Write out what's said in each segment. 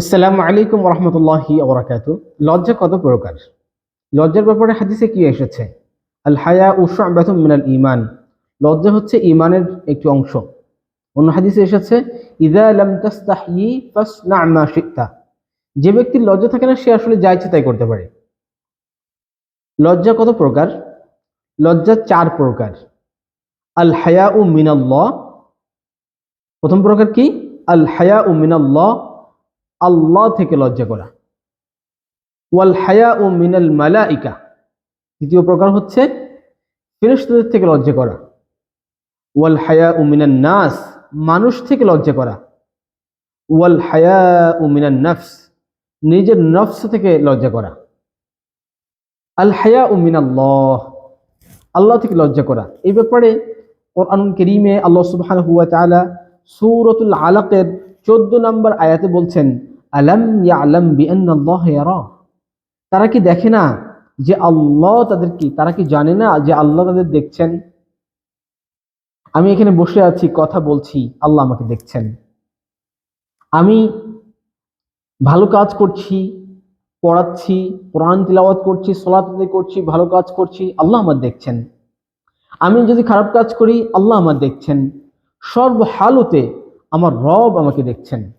আসসালামু আলাইকুম রহমতুল্লাহি ওবরাকাত। লজ্জা কত প্রকার? লজ্জার ব্যাপারে হাদিসে কি এসেছে? আল হায়া উসাবাতুম মিনাল ইমান লজ্জা হচ্ছে ইমানের একটি অংশ। অন্য হাদিসে এসেছে, ইদা লাম তাস্তাহি ফাসনা মা শিতা। যে ব্যক্তির লজ্জা থাকে না, সে আসলে যা ইচ্ছে তাই করতে পারে। লজ্জা কত প্রকার? লজ্জা চার প্রকার। আল হায়া উ মিনাল্লাহ। প্রথম প্রকার কি? আল হায়া উ মিনাল্লাহ আল্লাহ থেকে লজ্জা করা। ওয়াল হায়া ও মিনাল মালাইকা। দ্বিতীয় প্রকার হচ্ছে ফেরেশতাদের থেকে লজ্জা করা। ওয়াল হায়া ও মিনান নাস, মানুষ থেকে লজ্জা করা। ওয়াল হায়া ও মিনান নফস, নিজের নফস থেকে লজ্জা করা। আল হায়া ও মিনাল্লাহ, আল্লাহ থেকে লজ্জা করা। এই ব্যাপারে কোরআন করিমে আল্লাহ সুবহানাহু ওয়া আলাকের চোদ্দ নম্বর আয়াতে বলছেন, আলাম বিআন্নাল্লাহ ইয়ারা? তারা কি দেখে না যে আল্লাহ তাদের কি? তারা কি জানে না যে আল্লাহ তাদের দেখছেন? আমি এখানে বসে আছি, কথা বলছি, আল্লাহ আমাকে দেখছেন। আমি ভালো কাজ করছি, পড়াচ্ছি, কোরআন তিলাওয়াত করছি সলাত করছি, ভালো কাজ করছি, আল্লাহ আমার দেখছেন। আমি যদি খারাপ কাজ করি, আল্লাহ আমার দেখছেন। সর্ব হালতে আমার রব আমাকে দেখছেন।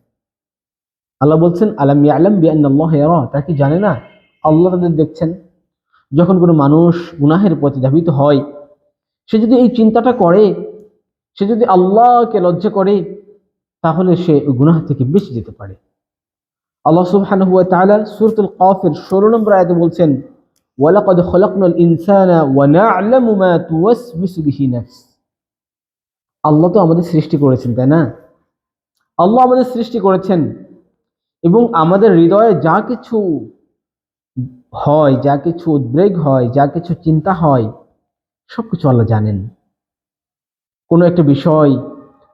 আল্লাহ বলছেন, আলাম ইয়ালাম বিআন্নাল্লাহ ইয়ারা? তারা কি জানে না? আল্লাহ তাদের দেখছেন। যখন কোনো মানুষ গুনাহের পথে ধাবিত হয়, সে যদি এই চিন্তাটা করে, সে যদি আল্লাহকে লজ্জা করে, তাহলে সে গুনাহ থেকে বেঁচে যেতে পারে। আল্লাহ সুবহানাহু ওয়া তাআলা সুরতুল কফের 16 নম্বর আয়াতে বলছেন, ওয়ালাকাদ খলাকনাল ইনসানা নাফস। আল্লাহ তো আমাদের সৃষ্টি করেছেন, তাই না? আল্লাহ আমাদের সৃষ্টি করেছেন এবং আমাদের হৃদয়ে যা কিছু হয়, যা কিছু উদ্বেগ হয়, যা কিছু চিন্তা হয় সব কিছু আল্লাহ জানেন। কোনো একটা বিষয়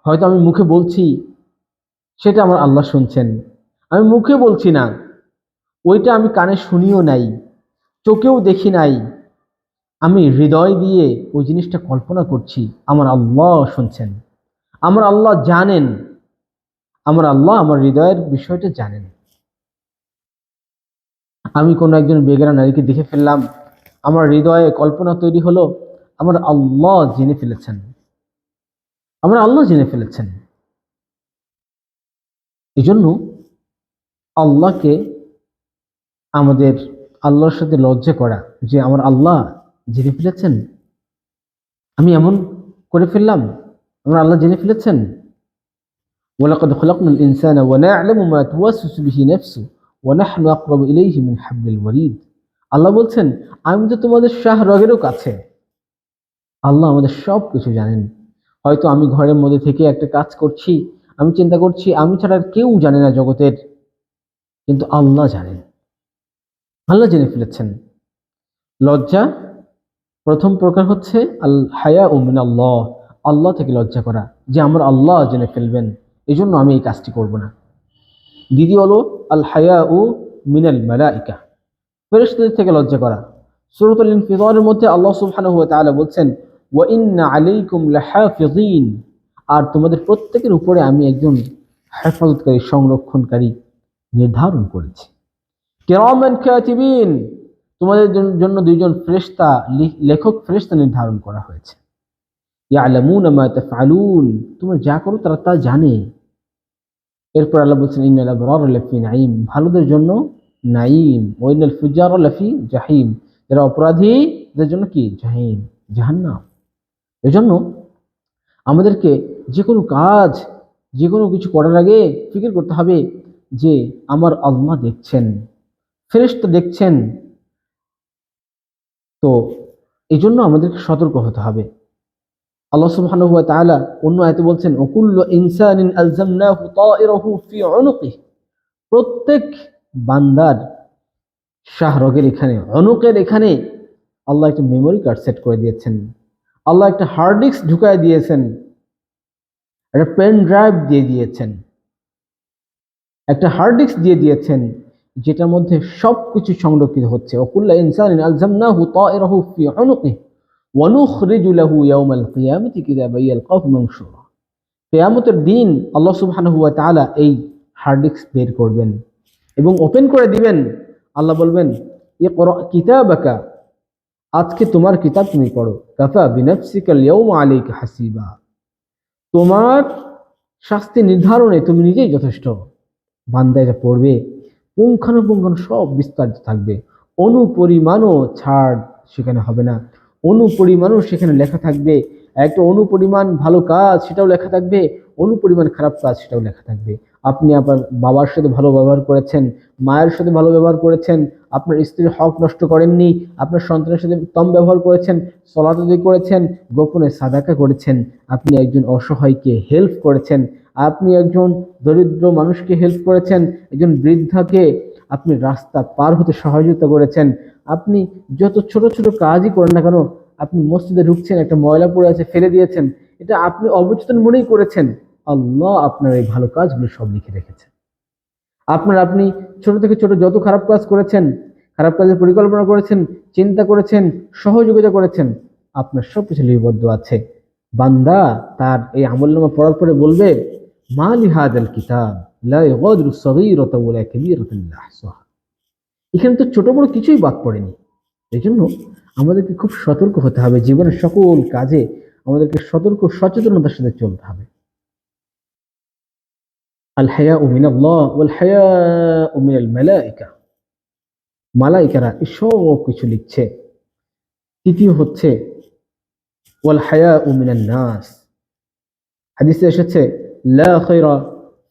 হয়তো আমি মুখে বলছি, সেটা আমার আল্লাহ শুনছেন। আমি মুখে বলছি না, ওইটা আমি কানে শুনিও নাই, চোখেও দেখি নাই। আমি হৃদয় দিয়ে ওই জিনিসটা কল্পনা করছি, আমার আল্লাহ শুনছেন। আমার আল্লাহ জানেন আমার আল্লাহ আমার হৃদয়ের বিষয়টা জানেন। আমি কোনো একজন বেগারা নারীকে দেখে ফেললাম, আমার হৃদয়ে কল্পনা তৈরি হলো, আমার আল্লাহ জেনে ফেলেছেন। আমার আল্লাহ জেনে ফেলেছেন। এই জন্য আল্লাহকে আমাদের আল্লাহর সাথে লজ্জা করা যে আমার আল্লাহ জেনে ফেলেছেন। আমি এমন করে ফেললাম, আমার আল্লাহ জেনে ফেলেছেন। ولقد خلقنا الإنسان ونعلم ما توسوس به نفسه ونحن أقرب إليه من حبل الوريد আল্লাহ বলছেন আমি তো তোমাদের শাহ রগেরও কাছে আল্লাহ আমাদের সব কিছু জানেন হয়তো আমি ঘরের মধ্যে থেকে একটা কাজ করছি আমি চিন্তা করছি আমি ছাড়া আর কেউ জানে না জগতের কিন্তু আল্লাহ জানেন আল্লাহ জেনে ফেলেছেন লজ্জা প্রথম প্রকার হচ্ছে আল হায়া উমিন আল্লাহ আল্লাহ থেকে লজ্জা করা যে আমার আল্লাহ জেনে ফেলবেন এই জন্য আমি এই কাজটি করব না। দ্বিতীয় হলো আল হায়া ও মিনাল মালাইকা। ফেরেশতাদের থেকে লজ্জা করা। সূরাতুল ইনফিতারের মধ্যে আল্লাহ সুবহানাহু ওয়া তাআলা বলছেন, ওয়া ইন্না আলাইকুম লাহাফিযিন। আর তোমাদের প্রত্যেকের উপরে আমি একজন হেফাজতকারী, সংরক্ষণকারী নির্ধারণ করেছি। কিরামান কাতিবিন, তোমাদের জন্য দুইজন ফেরেশতা, লি- লেখক ফেরেশতা নির্ধারণ করা হয়েছে। ইয়ালামুনা মা তাফআলুন, তোমরা যা করো তারা তা জানে। এরপর আল্লাহ বলছেন, ইন্নাল আবরার লাফি নাঈম। ভালোদের জন্য নাঈম। ওয়া ফুজার লাফি জাহিম। যারা অপরাধীদের জন্য কি? জাহিম। জাহান্নাম। এজন্য আমাদেরকে যে কোনো কাজ, যে কোনো কিছু করার আগে ফিকির করতে হবে যে, আমার আল্লাহ দেখছেন, ফেরেশতা দেখছেন। তো এই জন্য আমাদেরকে সতর্ক হতে হবে। আল্লাহ সুবহানাহু ওয়া তাআলা অন্য আয়াতে বলছেন, ওকুল্লু ইনসানিন আলজামনাহু তায়রাহু ফি উনুকিহি। প্রত্যেক বান্দার শাহরগের এখানে অনুকের এখানে আল্লাহ একটা মেমোরি কার্ড সেট করে দিয়েছেন। আল্লাহ একটা হার্ড ডিস্ক ঢুকায় দিয়েছেন। একটা পেন ড্রাইভ দিয়ে দিয়েছেন। একটা হার্ড ডিস্ক দিয়ে দিয়েছেন, যেটার মধ্যে সব কিছু সংরক্ষিত হচ্ছে। ওকুল্লা ইনসানিন আলজামনাহু তায়রাহু ফি উনুকিহি। ওয়ানুখরিজু লাহু ইয়াউমাল কিয়ামতি কিতাবাই দিন আল্লাহ সুবহানাহু ওয়া তাআলা এই হার্ড ডিস্ক বের করবেন এবং ওপেন করে দিবেন। আল্লাহ বলবেন এ কিতাবাকা, আজকে তোমার কিতাব তুমি পড়ো। কাফা বিনাফসিকাল ইয়াউমা আলাইকা হাসিবা। তোমার শাস্তি নির্ধারণে তুমি নিজেই যথেষ্ট। বান্দা এটা পড়বে, পুঙ্খানুপুঙ্খানু সব বিস্তারিত থাকবে। অনুপরিমাণও ছাড় সেখানে হবে না। অনুপরিমাণও সেখানে লেখা থাকবে। একটা অনুপরিমাণ ভালো কাজ সেটাও লেখা থাকবে, অনুপরিমাণ খারাপ কাজ সেটাও লেখা থাকবে। আপনি আপনার বাবার সাথে ভালো ব্যবহার করেছেন, মায়ের সাথে ভালো ব্যবহার করেছেন, আপনার স্ত্রীর হক নষ্ট করেননি, আপনার সন্তানের সাথে তম ব্যবহার করেছেন সলাতদি করেছেন, গোপনে সাদাকা করেছেন, আপনি একজন অসহায়কে হেল্প করেছেন, আপনি একজন দরিদ্র মানুষকে হেল্প করেছেন, একজন বৃদ্ধাকে আপনি রাস্তা পার হতে সহযোগিতা করেছেন। আপনি যত ছোট ছোট কাজই করেন না কেন, আপনি মসজিদে ঢুকছেন, একটা ময়লা পড়ে আছে, ফেলে দিয়েছেন। এটা আপনি অবচেতন মনেই করেছেন। আল্লাহ আপনার এই ভালো কাজগুলো সব লিখে রেখেছেন। আপনার আপনি ছোট থেকে ছোট যত খারাপ কাজ করেছেন, খারাপ কাজের পরিকল্পনা করেছেন, চিন্তা করেছেন, সহযোগিতা করেছেন, আপনার সব কিছু লিপিবদ্ধ আছে। বান্দা তার এই আমলনামা পড়ার পরে বলবে, মা লিহাদ কিতাব? এখানে তো ছোট বড় কিছুই বাদ পড়েনি। এই জন্য আমাদেরকে খুব সতর্ক হতে হবে। জীবনের সকল কাজে আমাদেরকে সতর্ক, সচেতনতার সাথে চলতে হবে। আল হায়া মিন আল্লাহ ওয়াল হায়া মিন আল মালাইকা মালাইকারা সব কিছু লিখছে। তৃতীয় হচ্ছে ওয়াল হায়া মিনান নাস হাদিসে এসেছে, লা খায়রা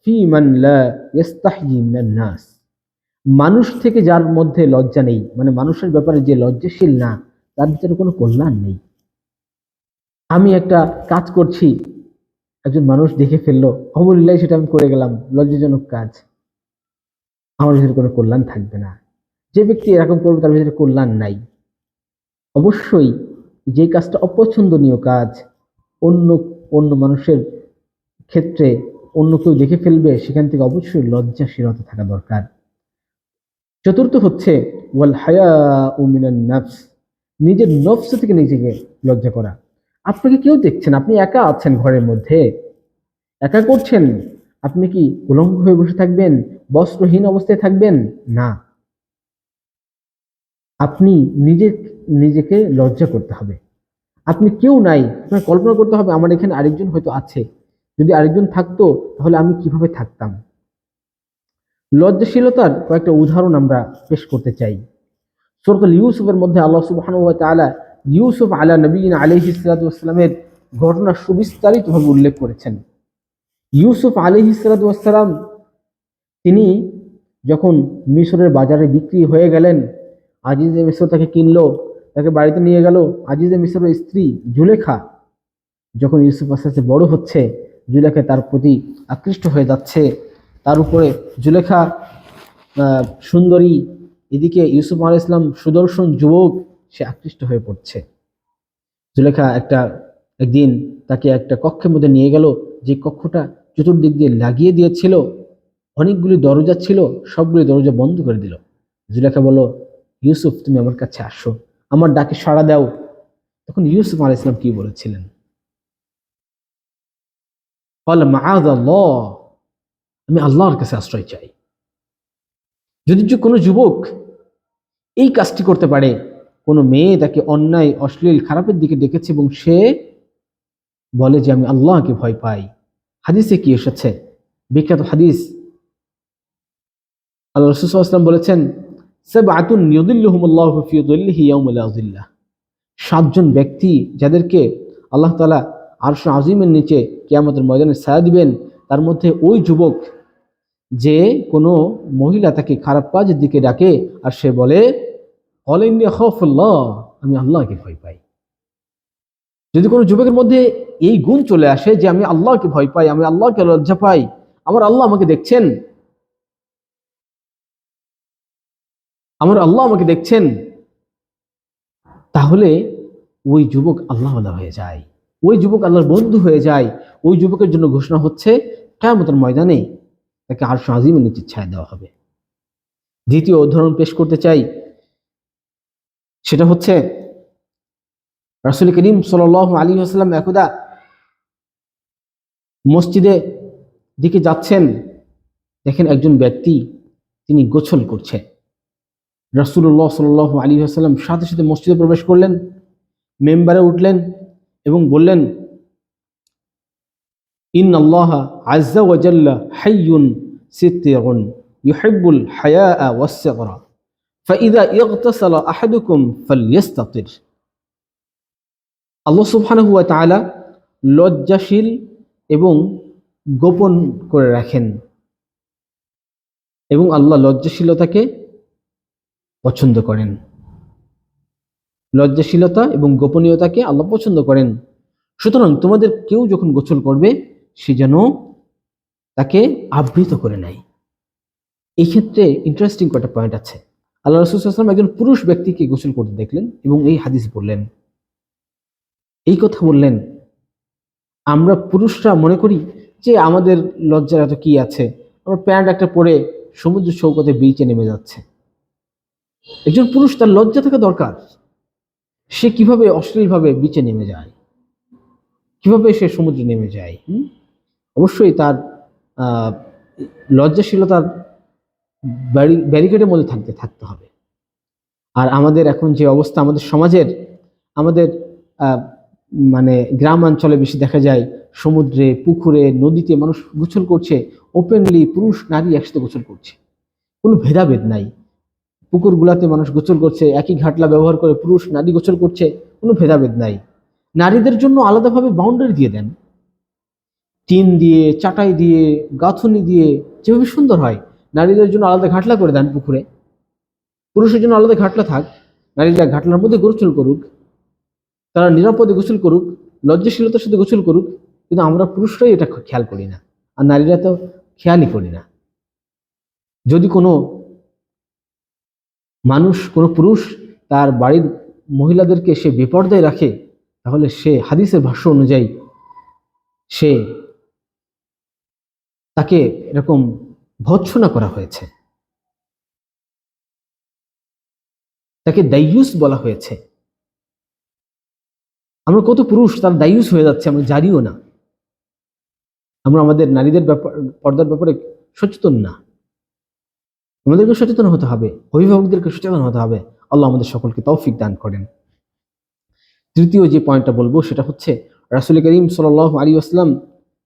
ফি নাস। মানুষ থেকে যার মধ্যে লজ্জা নেই মানে মানুষের ব্যাপারে যে লজ্জাশীল না, তার ভিতরে কোনো কল্যাণ নেই। আমি একটা কাজ করছি, একজন মানুষ দেখে ফেলল অমূল্যাই সেটা আমি করে গেলাম, লজ্জাজনক কাজ। আমার ভিতরে কোনো কল্যাণ থাকবে না। যে ব্যক্তি এরকম করবে, তার ভিতরে কল্যাণ নাই। অবশ্যই যে কাজটা অপছন্দনীয় কাজ, অন্য অন্য মানুষের ক্ষেত্রে অন্য কেউ দেখে ফেলবে, সেখান থেকে অবশ্যই লজ্জাশীলতা থাকা দরকার। চতুর্থ হচ্ছে, ওয়াল হায়া উমিনান নফস, নিজের নফস থেকে নিজেকে লজ্জা করা। আপনাকে কেউ দেখছেন আপনি একা আছেন ঘরের মধ্যে। একা করছেন, আপনি কি উলঙ্গ হয়ে বসে থাকবেন, বস্ত্রহীন অবস্থায় থাকবেন? না। আপনি নিজে, নিজেকে লজ্জা করতে হবে। আপনি কেউ নাই, আপনার কল্পনা করতে হবে, আমার এখানে আরেকজন হয়তো আছে। যদি আরেকজন থাকতো, তাহলে আমি কীভাবে থাকতাম? লজ্জাশীলতার কয়েকটা উদাহরণ আমরা পেশ করতে চাই। সুরতুল ইউসুফের মধ্যে আল্লাহ সুবহানাহু ওয়া তাআলা ইউসুফ আলা নবীন আলাইহি সালামের ঘটনা সুবিস্তারিতভাবে উল্লেখ করেছেন। ইউসুফ আলাইহি সালাম, তিনি যখন মিশরের বাজারে বিক্রি হয়ে গেলেন, আজিজে মিশর তাকে কিনলো, তাকে বাড়িতে নিয়ে গেল, আজিজে মিশরের স্ত্রী জুলেখা যখন ইউসুফ আস্তে আস্তে বড় হচ্ছে জুলেখা তার প্রতি আকৃষ্ট হয়ে যাচ্ছে। তার উপরে জুলেখা সুন্দরী, এদিকে ইউসুফ আলাহ ইসলাম সুদর্শন যুবক, সে আকৃষ্ট হয়ে পড়ছে। জুলেখা একটা, একদিন তাকে একটা কক্ষের মধ্যে নিয়ে গেল, যে কক্ষটা চতুর্দিক দিয়ে লাগিয়ে দিয়েছিল, অনেকগুলি দরজা ছিল, সবগুলি দরজা বন্ধ করে দিল। জুলেখা বলল, ইউসুফ, তুমি আমার কাছে আসো, আমার ডাকে সাড়া দাও। তখন ইউসুফ আলাহ ইসলাম কি বলেছিলেন? আমি আল্লাহর কাছে আশ্রয় চাই। যদি কোনো যুবক এই কাজটি করতে পারে, কোনো মেয়ে তাকে অন্যায়, অশ্লীল, খারাপের দিকে ডেকেছে এবং সে বলে যে, আমি আল্লাহকে ভয় পাই। হাদিসে কি এসেছে? বিখ্যাত হাদিস। আল্লাহ রসুলাম বলেছেন সেব আতুন সাতজন ব্যক্তি যাদেরকে আল্লাহ তালা আরশ আজিমের নিচে কিয়ামতের ময়দানে ছায়া দিবেন, তার মধ্যে ওই যুবক যে কোনো মহিলা তাকে খারাপ কাজের দিকে ডাকে আর সে বলে অলিন্নি খফুল্লাহ আমি আল্লাহকে ভয় পাই। যদি কোনো যুবকের মধ্যে এই গুণ চলে আসে যে, আমি আল্লাহকে ভয় পাই, আমি আল্লাহকে লজ্জা পাই, আমার আল্লাহ আমাকে দেখছেন। আমার আল্লাহ আমাকে দেখছেন, তাহলে ওই যুবক আল্লাহ হয়ে যায়। ওই যুবক আল্লাহর বন্ধু হয়ে যায়, ওই যুবকের জন্য ঘোষণা হচ্ছে কেমতের ময়দানে তাকে আর আজিমের নিচে ছায়া দেওয়া হবে। দ্বিতীয় উদাহরণ পেশ করতে চাই, সেটা হচ্ছে, রাসুল করিম সাল আলী আসসালাম একদা মসজিদে দিকে যাচ্ছেন, দেখেন একজন ব্যক্তি তিনি গোছল করছে। রাসূলুল্লাহ সাল্লাল্লাহু আলী আসাল্লাম সাথে সাথে মসজিদে প্রবেশ করলেন, মেম্বারে উঠলেন এবং বললেন ইন আল্লাহ আজ্জা ওয়াজাল্লা হাইয়ুন সিত্তিরুন ইউহিব্বুল হায়া ওয়াসসিগরা فإذا اغتسل أحدكم فليستطر আল্লাহ সুবহানাহু ওয়া তাআলা লজ্জাশীল এবং গোপন করে রাখেন এবং আল্লাহ লজ্জাশীলতাকে পছন্দ করেন লজ্জাশীলতা এবং গোপনীয়তাকে আল্লাহ পছন্দ করেন। সুতরাং তোমাদের কেউ যখন গোসল করবে, সে যেন তাকে আবৃত করে নেয়। এই ক্ষেত্রে ইন্টারেস্টিং কয়েকটা পয়েন্ট আছে। আল্লাহ রসুলাম একজন পুরুষ ব্যক্তিকে গোসল করতে দেখলেন এবং এই হাদিস বললেন। এই কথা বললেন, আমরা পুরুষরা মনে করি যে আমাদের লজ্জার এত কি আছে? আমরা প্যান্ট একটা পরে সমুদ্র সৌকতে বিচে নেমে যাচ্ছে। একজন পুরুষ তার লজ্জা থাকা দরকার। সে কীভাবে অশ্লীলভাবে বিচে নেমে যায়? কীভাবে সে সমুদ্রে নেমে যায়? অবশ্যই তার লজ্জাশীলতার ব্যারিকেডের মধ্যে থাকতে থাকতে হবে। আর আমাদের এখন যে অবস্থা আমাদের সমাজের, আমাদের মানে গ্রাম অঞ্চলে বেশি দেখা যায়, সমুদ্রে, পুকুরে, নদীতে মানুষ গোসল করছে ওপেনলি পুরুষ, নারী একসাথে গোসল করছে। কোনো ভেদাভেদ নাই। পুকুরগুলাতে মানুষ গোসল করছে, একই ঘাটলা ব্যবহার করে পুরুষ নারী গোসল করছে, কোনো ভেদাভেদ নাই। নারীদের জন্য আলাদাভাবে বাউন্ডারি দিয়ে দেন। টিন দিয়ে, চাটাই দিয়ে, গাঁথনি দিয়ে, যেভাবে সুন্দর হয়, নারীদের জন্য আলাদা ঘাটলা করে দেন পুকুরে। পুরুষের জন্য আলাদা ঘাটলা থাক, নারীরা ঘাটলার মধ্যে গোসল করুক, তারা নিরাপদে গোসল করুক, লজ্জাশীলতার সাথে গোসল করুক, কিন্তু আমরা পুরুষরাই এটা খেয়াল করি না, আর নারীরা তো খেয়ালই করি না। যদি কোনো মানুষ, কোনো পুরুষ তার বাড়ির মহিলাদেরকে সে বেপর্দায় রাখে, তাহলে সে হাদিসের ভাষ্য অনুযায়ী সে তাকে এরকম ভৎসনা করা হয়েছে। তাকে দাইয়ুস বলা হয়েছে। আমরা কত পুরুষ তার দায়ুস হয়ে যাচ্ছে, আমরা জানিও না। আমরা আমাদের নারীদের ব্যাপার, পর্দার ব্যাপারে সচেতন না। আমাদেরকে সচেতন হতে হবে, অভিভাবকদেরকে সচেতন হতে হবে। আল্লাহ আমাদের সকলকে তৌফিক দান করেন। তৃতীয় যে পয়েন্টটা বলব সেটা হচ্ছে, রাসুল করিম সাল আলী আসলাম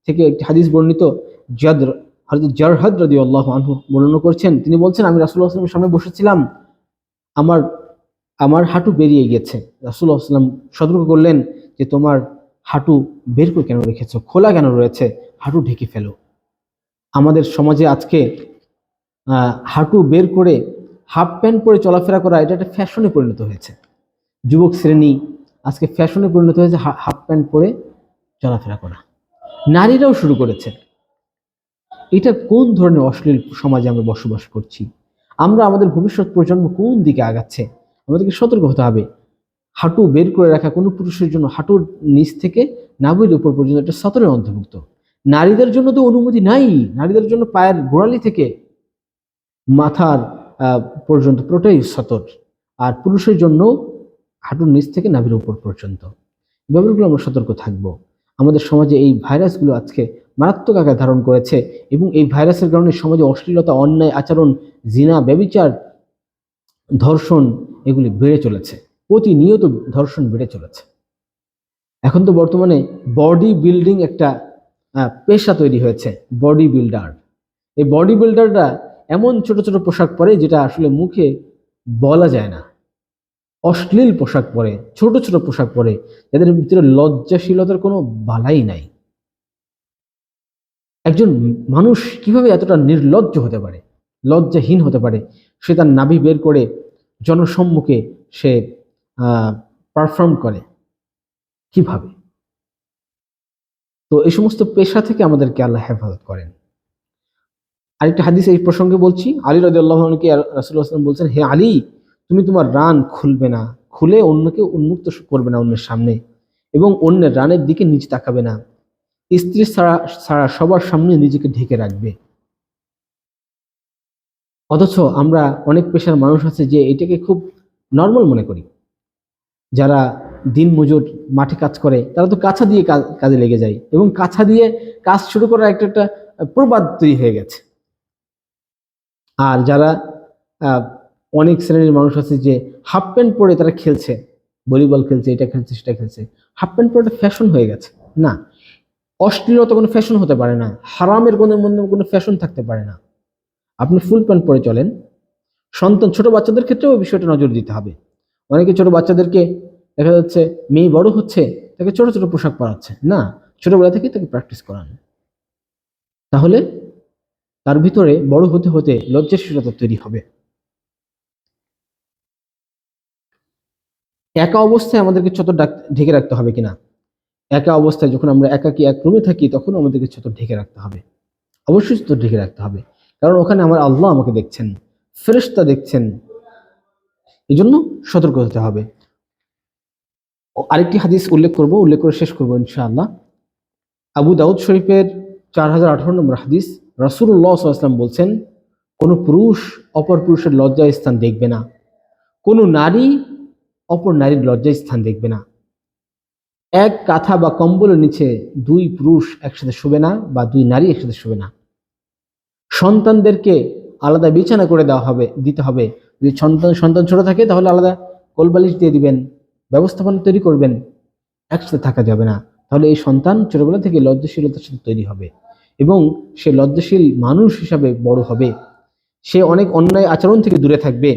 থেকে একটি হাদিস বর্ণিত জাদ হজরত জারহাদ রদি আল্লাহ আনহু বর্ণনা করছেন। তিনি বলছেন, আমি রাসুল্লাহ আসলামের সামনে বসেছিলাম। আমার আমার হাঁটু বেরিয়ে গেছে রাসুল্লাহ আসলাম সতর্ক করলেন যে, তোমার হাঁটু বের করে কেন রেখেছো? খোলা কেন রয়েছে? হাঁটু ঢেকে ফেলো। আমাদের সমাজে আজকে হাঁটু বের করে হাফ প্যান্ট পরে চলাফেরা করা, এটা একটা ফ্যাশনে পরিণত হয়েছে। যুবক শ্রেণি, আজকে ফ্যাশনে পরিণত হয়েছে হাফ প্যান্ট পরে চলাফেরা করা। নারীরাও শুরু করেছে। এটা কোন ধরনের অশ্লীল সমাজে আমরা বসবাস করছি? আমরা আমাদের ভবিষ্যৎ প্রজন্ম কোন দিকে আগাচ্ছে? আমাদেরকে সতর্ক হতে হবে। হাঁটু বের করে রাখা কোনো পুরুষের জন্য হাঁটুর নিচ থেকে নাভির উপর পর্যন্ত একটা সতরের অন্তর্ভুক্ত। নারীদের জন্য তো অনুমতি নাই। নারীদের জন্য পায়ের গোড়ালি থেকে মাথার পর্যন্ত পুরোটাই সতর। আর পুরুষের জন্য হাঁটুর নিচ থেকে নাভির উপর পর্যন্ত। ব্যাপারগুলো আমরা সতর্ক থাকব। আমাদের সমাজে এই ভাইরাসগুলো আজকে মারাত্মক আকার ধারণ করেছে এবং এই ভাইরাসের কারণে সমাজে অশ্লীলতা, অন্যায়, আচরণ, জিনা, ব্যবিচার, ধর্ষণ এগুলি বেড়ে চলেছে। প্রতিনিয়ত ধর্ষণ বেড়ে চলেছে। এখন তো বর্তমানে বডি বিল্ডিং একটা পেশা তৈরি হয়েছে, বডি বিল্ডার। এই বডি বিল্ডাররা এমন ছোট ছোট পোশাক পরে যেটা আসলে মুখে বলা যায় না। অশ্লীল পোশাক পরে, ছোট ছোট পোশাক পরে, যাদের ভিতরে লজ্জাশীলতার কোনো বালাই নাই। একজন মানুষ কীভাবে এতটা নির্লজ্জ হতে পারে, লজ্জাহীন হতে পারে, সে তার নাভি বের করে জনসম্মুখে সে পারফর্ম করে? কীভাবে? তো এই সমস্ত পেশা থেকে আমাদেরকে আল্লাহ হেফাজত করেন। আরেকটা হাদিস এই প্রসঙ্গে বলছি, আলী রাজি আল্লাহকে আসলাম বলছেন, হে আলী, তুমি তোমার রান খুলবে না, খুলে অন্যকে উন্মুক্ত করবে না অন্যের সামনে এবং অন্যের রানের দিকে নিচে তাকাবে না। স্ত্রী ছাড়া ছাড়া সবার সামনে নিজেকে ঢেকে রাখবে। অথচ আমরা অনেক পেশার মানুষ আছে যে এটাকে খুব নর্মাল মনে করি। যারা দিন মজুর মাঠে কাজ করে, তারা তো কাছা দিয়ে কাজে লেগে যায় এবং কাছা দিয়ে কাজ শুরু করার একটা একটা প্রবাদ তৈরি হয়ে গেছে। আর যারা অনেক শ্রেণির মানুষ আছে যে হাফ প্যান্ট পরে তারা খেলছে, ভলিবল খেলছে, এটা খেলছে, সেটা খেলছে, হাফ প্যান্ট পরে ফ্যাশন হয়ে গেছে। না, অশ্লীলতা কোনো ফ্যাশন হতে পারে না, হারামের কোনো মধ্যে কোনো ফ্যাশন থাকতে পারে না। আপনি ফুল প্যান্ট পরে চলেন, সন্তান ছোট বাচ্চাদের ক্ষেত্রেও বিষয়টা নজর দিতে হবে। অনেকে ছোট বাচ্চাদেরকে দেখা যাচ্ছে মেয়ে বড় হচ্ছে, তাকে ছোট ছোট পোশাক পরাচ্ছে। না, ছোটবেলা থেকে তাকে প্র্যাকটিস করান। তাহলে তার ভিতরে বড় হতে হতে লজ্জাশীলতা তৈরি হবে। একা অবস্থায় আমাদেরকে চতুর ঢেকে রাখতে হবে কিনা? একা অবস্থায় যখন আমরা একাকি এক রুমে থাকি, তখন আমাদেরকে চতুর ঢেকে রাখতে হবে। অবশ্যই চতুর ঢেকে রাখতে হবে। কারণ ওখানে আমার আল্লাহ আমাকে দেখছেন, ফেরেশতা দেখছেন। এই জন্য সতর্ক হতে হবে। আরেকটি হাদিস উল্লেখ করব, উল্লেখ করে শেষ করব ইনশাআল্লাহ। আবু দাউদ শরীফের চার হাজার আঠারো নম্বর হাদিস। রাসুল্লাহ সাল্লাম বলছেন, কোনো পুরুষ অপর পুরুষের লজ্জা স্থান দেখবে না। কোনো নারী অপর নারীর লজ্জা স্থান দেখবে না। এক কাঁথা বা কম্বলের নিচে দুই পুরুষ একসাথে শোবে না বা দুই নারী একসাথে শোবে না। সন্তানদেরকে আলাদা বিছানা করে দেওয়া হবে, দিতে হবে। যদি সন্তান সন্তান ছোট থাকে তাহলে আলাদা কোলবালিশ দিয়ে দিবেন, ব্যবস্থাপনা তৈরি করবেন, একসাথে থাকা যাবে না। তাহলে এই সন্তান ছোটবেলা থেকে লজ্জাশীলতার সাথে তৈরি হবে। এবং সে লজ্জাশীল মানুষ হিসাবে বড় হবে। সে অনেক অন্যায় আচরণ থেকে দূরে থাকবে।